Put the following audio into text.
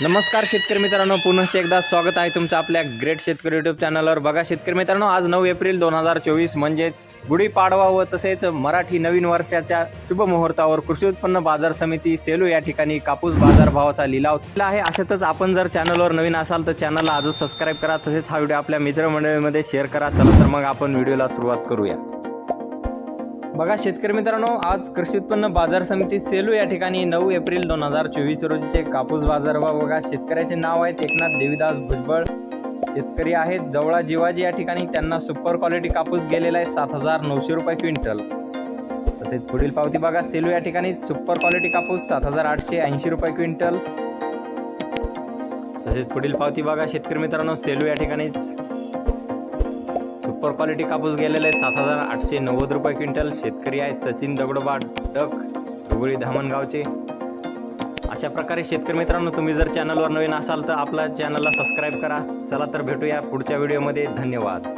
नमस्कार शेतकरी मित्रांनो पुनश्च एकदा स्वागत आहे तुमचं आपल्या ग्रेट शेतकरी युट्यूब चॅनलवर बघा शेतकरी मित्रांनो आज नऊ एप्रिल दोन हजार चोवीस म्हणजेच गुढीपाडवा व तसेच मराठी नवीन वर्षाच्या शुभ मुहूर्तावर कृषी उत्पन्न बाजार समिती सेलू या ठिकाणी कापूस बाजार भावाचा लिलाव केला आहे. अशातच आपण जर चॅनलवर नवीन असाल तर चॅनलला आजच सबस्क्राईब करा तसेच हा व्हिडिओ आपल्या मित्रमंडळीमध्ये शेअर करा. चला तर मग आपण व्हिडिओला सुरुवात करूया. बघा शेतकरी मित्रांनो आज कृषी उत्पन्न बाजार समिती सेलू या ठिकाणी नऊ एप्रिल दोन हजार चोवीस रोजीचे कापूस बाजार व बघा शेतकऱ्याचे नाव आहेत एकनाथ देवीदास भुजबळ. शेतकरी आहेत जवळा जिवाजी या ठिकाणी त्यांना सुपर क्वालिटी कापूस गेलेला आहे सात हजार नऊशे रुपये क्विंटल. तसेच पुढील पावती बघा सेलू या ठिकाणी सुपर क्वालिटी कापूस सात हजार आठशे ऐंशी रुपये क्विंटल. तसेच पुढील पावती बघा शेतकरी मित्रांनो सेलू या ठिकाणीच. सुपर क्वालिटी कापूस गेलेले आहे सात हजार आठशे नव्वद रुपये क्विंटल. शेतकरी आहेत सचिन दगडोबा टक धुबळी धामणगावचे. अशा प्रकारे शेतकरी मित्रांनो तुम्ही जर चॅनलवर नवीन असाल तर आपल्या चॅनलला सबस्क्राईब करा. चला तर भेटूया पुढच्या व्हिडिओमध्ये धन्यवाद.